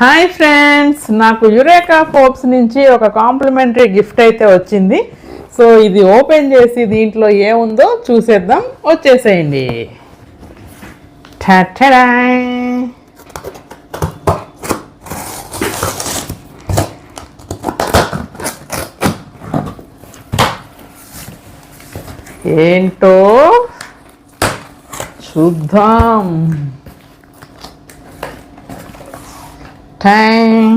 Hi friends నాకు Eureka ఫోప్స్ నుంచి ఒక కాంప్లిమెంటరీ గిఫ్ట్ అయితే వచ్చింది. సో ఇది ఓపెన్ చేసి దీంట్లో ఏముందో చూసేద్దాం. వచ్చేసేయండి. ఏంటో చూద్దాం. టైం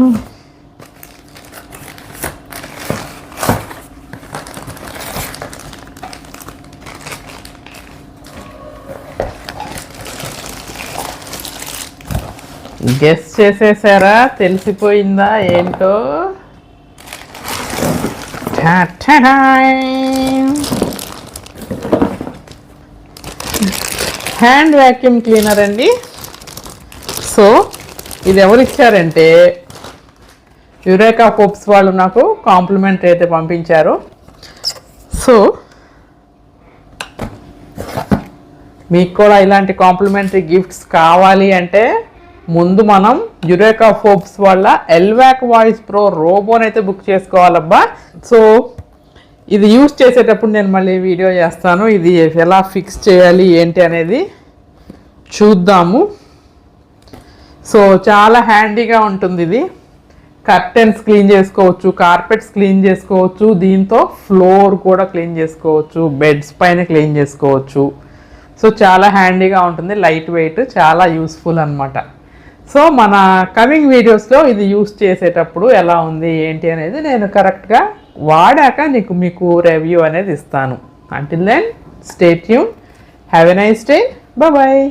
గెస్ చేసేసారా? తెలిసిపోయిందా? ఏంటో? హ్యాండ్ వ్యాక్యూమ్ క్లీనర్ అండి. సో ఇది ఎవరు ఇచ్చారంటే యురేకా పోప్స్ వాళ్ళు నాకు కాంప్లిమెంట్ అయితే పంపించారు. సో మీకు కూడా ఇలాంటి కాంప్లిమెంటరీ గిఫ్ట్స్ కావాలి అంటే ముందు మనం యురేకా ఫోప్స్ వల్ల ఎల్వాక్ వాయిస్ ప్రో రోబోని అయితే బుక్ చేసుకోవాలబ్బా. సో ఇది యూస్ చేసేటప్పుడు నేను మళ్ళీ వీడియో చేస్తాను. ఇది ఎలా ఫిక్స్ చేయాలి ఏంటి అనేది చూద్దాము. సో చాలా హ్యాండీగా ఉంటుంది ఇది. కర్టెన్స్ క్లీన్ చేసుకోవచ్చు కార్పెట్స్ క్లీన్ చేసుకోవచ్చు దీంతో ఫ్లోర్ కూడా క్లీన్ చేసుకోవచ్చు బెడ్స్ పైన క్లీన్ చేసుకోవచ్చు. సో చాలా హ్యాండీగా ఉంటుంది లైట్ వెయిట్ చాలా యూస్ఫుల్ అనమాట సో మన కమింగ్ వీడియోస్లో ఇది యూస్ చేసేటప్పుడు ఎలా ఉంది ఏంటి అనేది నేను కరెక్ట్గా వాడాక నీకు మీకు రివ్యూ అనేది ఇస్తాను. Until then stay Yoon have a nice day bye